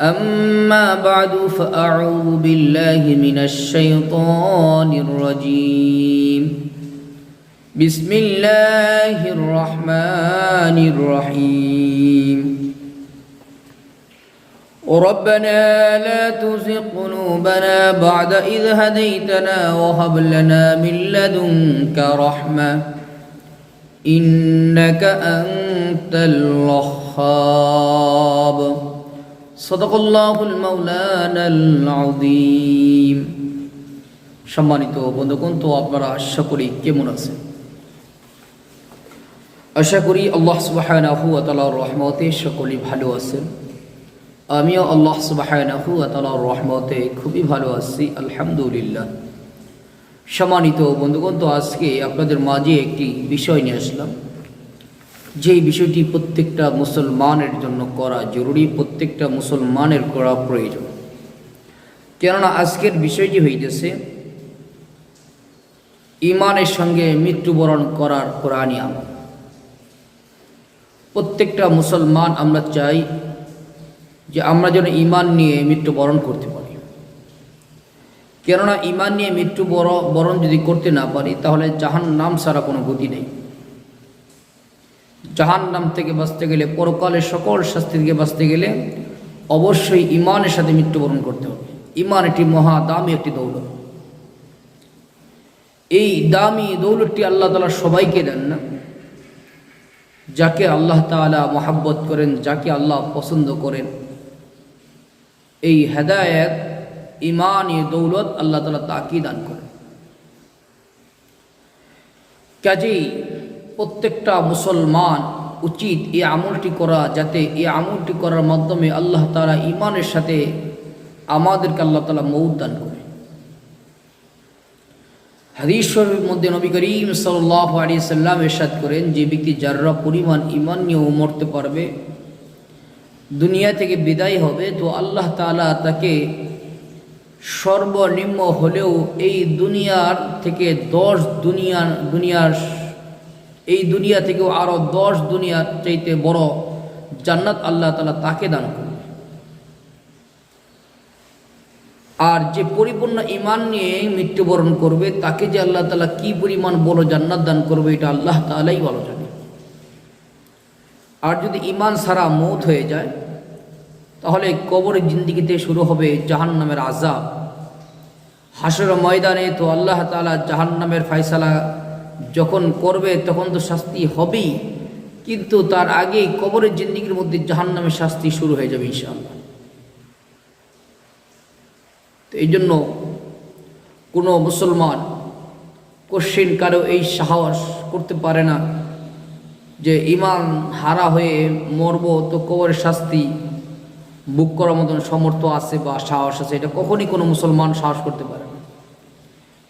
أما بعد فأعوذ بالله من الشيطان الرجيم. بسم الله الرحمن الرحيم. ربنا لا تزغ قلوبنا بعد إذ هديتنا وهب لنا من لدنك رحمة. إنك أنت الوهاب. সদকল্লাহুল মাউলানাল আযীম। সম্মানিত বন্ধুগণ, তো আপনারা আশা করি কেমন আছেন? আশা করি আল্লাহ সুবহানাহু ওয়া তাআলার রহমতে সকলেই ভালো আছেন। আমিও আল্লাহ সুবহানাহু ওয়া তাআলার রহমতে খুবই ভালো আছি, আলহামদুলিল্লাহ। সম্মানিত বন্ধুগণ, তো আজকে আপনাদের মাঝে একটি বিষয় নিয়ে আসলাম। যেই বিষয়টি প্রত্যেকটা মুসলমানের জন্য করা জরুরি, প্রত্যেকটা মুসলমানের করা প্রয়োজন। কেননা আজকের বিষয়টি হইতেছে, ইমানের সঙ্গে মৃত্যুবরণ করার কোরআনই আমল। প্রত্যেকটা মুসলমান আমরা চাই যে আমরা যেন ইমান নিয়ে মৃত্যুবরণ করতে পারি। কেননা ইমান নিয়ে মৃত্যু বর- বরণ যদি করতে না পারি, তাহলে জাহান নাম ছাড়া কোনো গতি নেই। জাহান নাম থেকে বাঁচতে গেলে, পরকালের সকল শাস্তি থেকে বাঁচতে গেলে অবশ্যই ইমানের সাথে মৃত্যুবরণ করতে হবে। ইমান একটি মহা দামি একটি দৌলত। এই দামি দৌলতটি আল্লাহ তালা সবাইকে দেন না। যাকে আল্লাহ তাআলা মহাব্বত করেন, যাকে আল্লাহ পছন্দ করেন। এই হেদায়েত ইমান এ দৌলত আল্লাহ তালা তাকেই দান করেন। কাজেই প্রত্যেকটা মুসলমান উচিত এই আমলটি করা, যাতে এই আমলটি করার মাধ্যমে আল্লাহ তালা ইমানের সাথে আমাদেরকে আল্লাহ তালা মৌত দান করে। হাদিস শরীফের মধ্যে নবী করিম সাল্লাহ আলী সাল্লাম এরশাদ করেন যে ব্যক্তি যারা পরিমাণ ইমান নিয়েও মরতে পারবে, দুনিয়া থেকে বিদায় হবে, তো আল্লাহ তাআলা তাকে সর্বনিম্ন হলেও এই দুনিয়ার থেকে দশ দুনিয়া দুনিয়ার এই দুনিয়া থেকেও আরও দশ দুনিয়ার চাইতে বড় জান্নাত আল্লাহ তালা তাকে দান করবে। আর যে পরিপূর্ণ ইমান নিয়ে মৃত্যুবরণ করবে, তাকে যে আল্লাহ তালা কি পরিমাণ বড় জান্নাত দান করবে, এটা আল্লাহ তালাই ভালো জানে। আর যদি ইমান সারা মৌত হয়ে যায়, তাহলে কবরের জিন্দিগিতে শুরু হবে জাহান নামের আজাব হাসর ময়দানে তো আল্লাহ তালা জাহান নামের ফায়সালা যখন করবে, তখন তো শাস্তি হবেই। কিন্তু তার আগেই কবরের জিন্দিগির মধ্যে জাহান নামের শাস্তি শুরু হয়ে যাবে ইনশাআল্লাহ। তো এই জন্য কোনো মুসলমান কোশ্চিন কারও এই সাহস করতে পারে না যে ইমান হারা হয়ে মরব, তো কবরের শাস্তি বুক করার মতন সমর্থ আছে বা সাহস আছে, এটা কখনই কোনো মুসলমান সাহস করতে পারে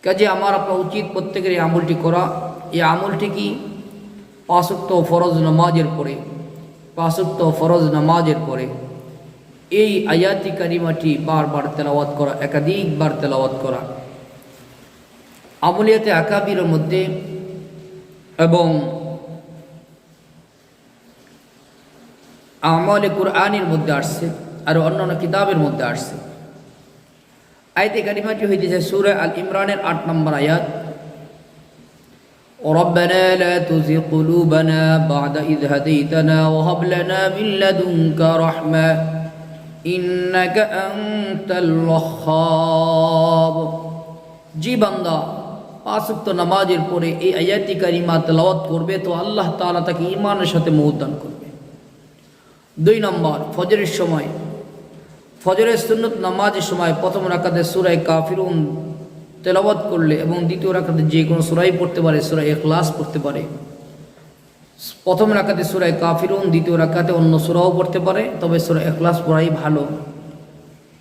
কাজে আমার আপনার উচিত প্রত্যেকের এই আমলটি করা। এই আমলটি কি? পাঁচক্ত ফরজ নামাজের পরে। পাঁচক্ত ফরজ নামাজের পরে। এই আয়াতি কারিমাটি বারবার তেলাওয়াত করা, একাধিকবার তেলাওয়াত করা। আমলিয়াতে আকাবিরের মধ্যে এবং আমলে কুরআনের মধ্যে আসছে, আর অন্যান্য কিতাবের মধ্যে আসছে। আয়তে কারিমাটি হইতেছে সুরে আল ইমরানের আট নম্বর আয়াত ربنا لا تزغ قلوبنا بعد إذ هديتنا وهب لنا من لدنك رحمة إنك أنت الوهاب জি বান্দা পাঁচক্ত নামাজের পরে এই আয়াতি কারিমা তেলাওয়াত করবে তো আল্লাহ তাআলা তাকে ইমানের সাথে মহদান করবে দুই নম্বর ফজরের সময় ফজরের সুন্নত নামাজের সময় প্রথম রাকাতে সুরাই কাফিরুন তেলাওয়াত করলে এবং দ্বিতীয় রাকাতে যে কোনো সুরাই পড়তে পারে সুরাই এখলাস পড়তে পারে। প্রথম রাকাতে সুরায় কাফিরুন, দ্বিতীয় রাকাতে অন্য সুরাও পড়তে পারে, তবে সুরা এখলাস পড়াই ভালো।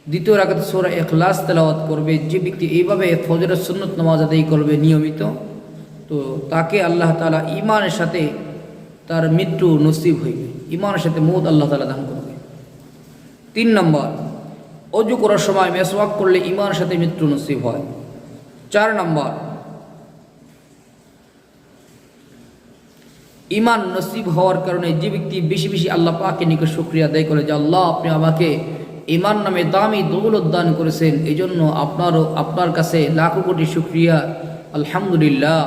দ্বিতীয় রাকাতে সুরা এখলাস তেলাওয়াত করবে, যে ব্যক্তি এইভাবে ফজরের সুন্নত নামাজ আদায় করবে নিয়মিত, তো তাকে আল্লাহ তালা ইমানের সাথে তার মৃত্যু নসিব হইবে। ইমানের সাথে মৌত আল্লাহ তালা দান করবে। তিন নম্বর অজু করার সময় মেসওয়াক করলে ইমানের সাথে মৃত্যু নসিব হয়। চার নম্বর ইমান নসিব হওয়ার কারণে যে ব্যক্তি বেশি বেশি আল্লাহ পাকে নিকট শুক্রিয়া আদায় করে যে আল্লাহ, আপনি আমাকে ইমান নামে দামি দৌলত দান করেছেন এই জন্য আপনারও, আপনার কাছে লাখো কোটি শুক্রিয়া। আলহামদুলিল্লাহ,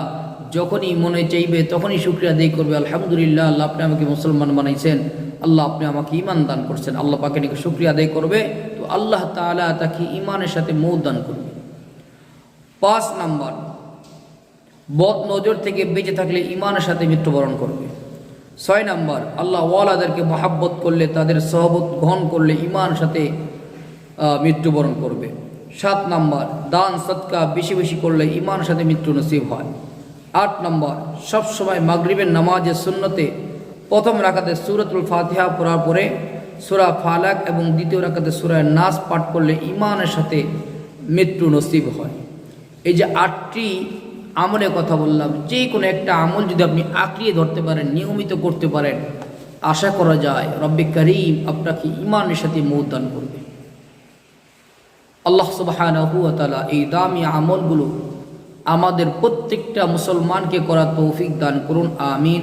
যখনই মনে চাইবে তখনই শুক্রিয়া আদায় করবে। আলহামদুলিল্লাহ, আল্লাহ আপনি আমাকে মুসলমান বানাইছেন। আল্লাহ আপনি আমাকে ইমান দান করছেন, আল্লাহ পাকে নিকট শুক্রিয়া আদায় করবে, তো আল্লাহ তাআলা তাকে ইমানের সাথে মৌ দান করবে। পাঁচ নাম্বার, বদ নজর থেকে বেঁচে থাকলে ইমানের সাথে মৃত্যুবরণ করবে। ছয় নাম্বার, আল্লাহ ওয়ালাদেরকে মহাব্বত করলে, তাদের সহবত গ্রহণ করলে ইমানের সাথে মৃত্যুবরণ করবে। সাত নাম্বার, দান সৎকা বেশি বেশি করলে ইমানের সাথে মৃত্যু নসিব হয়। আট নম্বর, সবসময় মাগরিবের নামাজের সুন্নতে প্রথম রাখাতে সুরতুল ফাতিহা পড়ার পরে সুরা ফালাক এবং দ্বিতীয় রাখাতে সুরায় নাস পাঠ করলে ইমানের সাথে মৃত্যু নসিব হয়। এই যে আটটি আমলের কথা বললাম যে কোনো একটা আমল যদি আপনি আঁকড়িয়ে ধরতে পারেন, নিয়মিত করতে পারেন, আশা করা যায় রব্বে করিম আপনাকে ইমানের সাথে মৌত দান করবে। আল্লাহ সুবহানাহু ওয়া এই দামি আমলগুলো আমাদের প্রত্যেকটা মুসলমানকে করা তৌফিক দান করুন, আমিন।